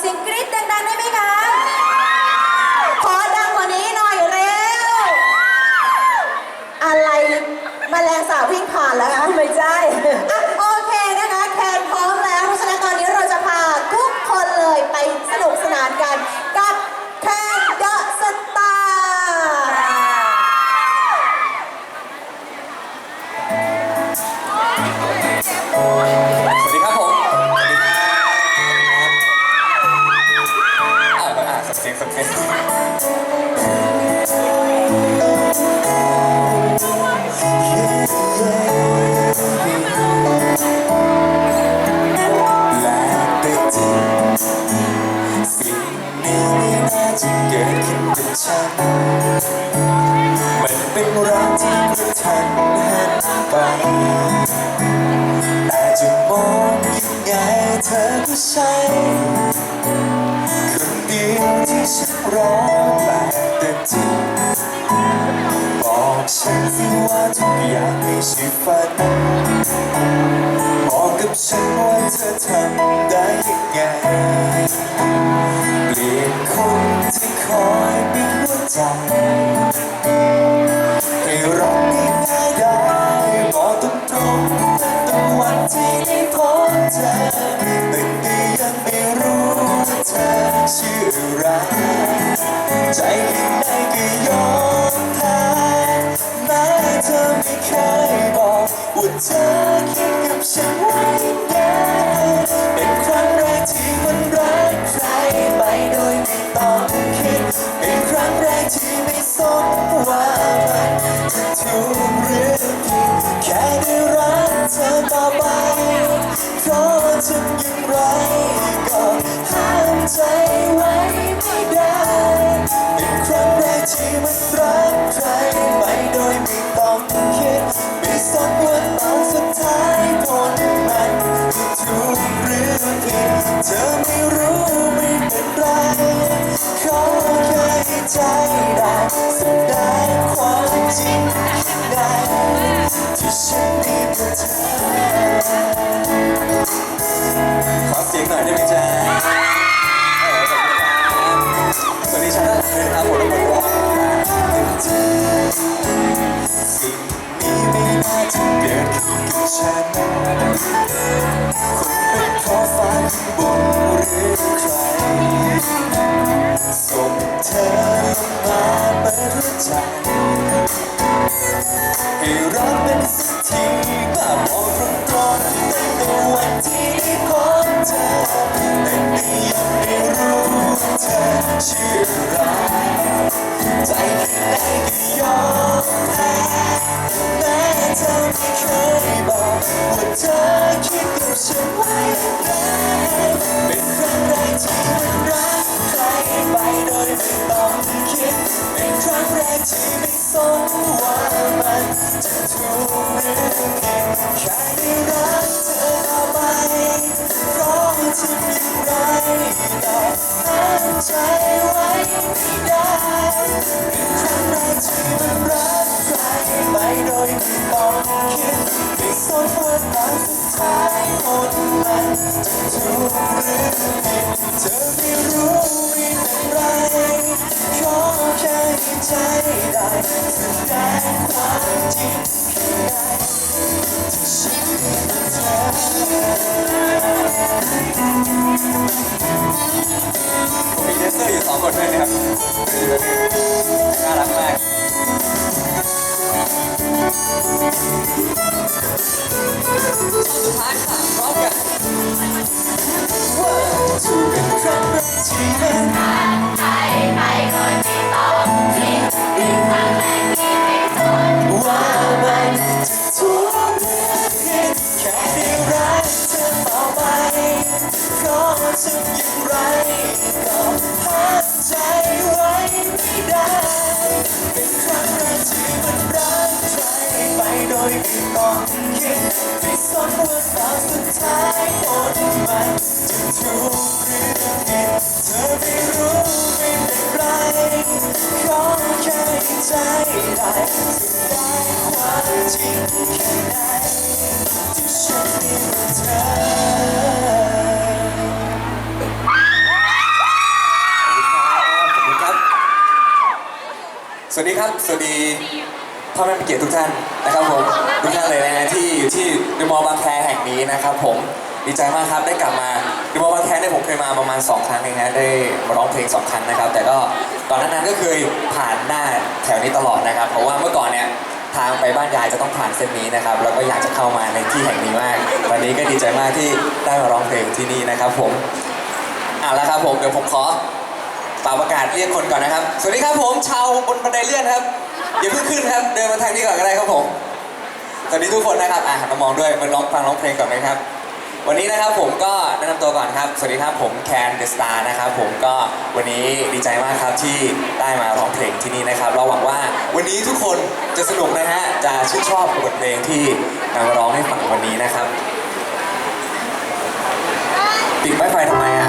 sin Cristo. สิ่งนี้น่าจะเกิดขึ้นกับฉัน มันเป็นรักที่กระทันหัไป แต่จะมองยังไงเธอก็ใช่คนเดียวที่ฉันรอมาแต่จริงบอกฉันสิว่าทุกอย่างไม่ใช่ฝัน บอกกับฉันว่าเธอทำได้ยังไง เปลี่ยนคนที่คอย 期待等待，黄金一代，只是你的家。 ใจให้รักเป็นสักทีแบบบอกตรงๆในวันที่ได้พบเธอไม่ยากไม่รู้เธอชื่อไรใจ สักองไรก็ห้าใจไว้ไม่ได้เป็นครั้งแรกที่มันรักใครไปโดยไม่ต้องคิดไม่สนวสาวสุดท้ายผลมัจะถูหรือผิดเธอไม่รู้ไม่เป็ไรขอแค่ใจได้ถึงได้ความจริงแค่ไหน วัสดีครับ สวัสดีพ่อแม่ผู้เกียรติทุกท่านนะครับผมทุกท่านเลยนะที่อยู่ที่เดอะมอลบางแคแห่งนี้นะครับ ผมดีใจมากครับได้กลับมาเดอะมอลบางแคเนี่ยผมเคยมาประมาณ 2 ครั้งเองฮะได้มาร้องเพลง2ครั้งนะครับ แต่ก็ตอนนั้นก็เคยผ่านหน้าแถวนี้ตลอดนะครับ เพราะว่าเมื่อก่อนเนี่ยทางไปบ้านยายจะต้องผ่านเส้นนี้นะครับ แล้วก็อยากจะเข้ามาในที่แห่งนี้มาก วันนี้ก็ดีใจมากที่ได้มาร้องเพลงที่นี่นะครับ ผมเอาละครับผมเดี๋ยวผมขอ เป่าประกาศเรียกคนก่อนนะครับ สวัสดีครับผมชาวบนบันไดเลื่อนครับอย่าเพิ่งขึ้นครับ เดินมาทางนี้ก่อนก็ได้ครับผม สวัสดีทุกคนนะครับอะหันมามองด้วยมาร้องฟังร้องเพลงก่อนไหมครับ วันนี้นะครับผมก็แนะนำตัวก่อนครับ สวัสดีครับผมแคนเดอะสตาร์นะครับผมก็วันนี้ดีใจมากครับที่ได้มาร้องเพลงที่นี่นะครับ เราหวังว่าวันนี้ทุกคนจะสนุกนะฮะจะชื่นชอบบทเพลงที่นำมาร้องให้ฟังวันนี้นะครับ ปิดไวไฟทำไมอะ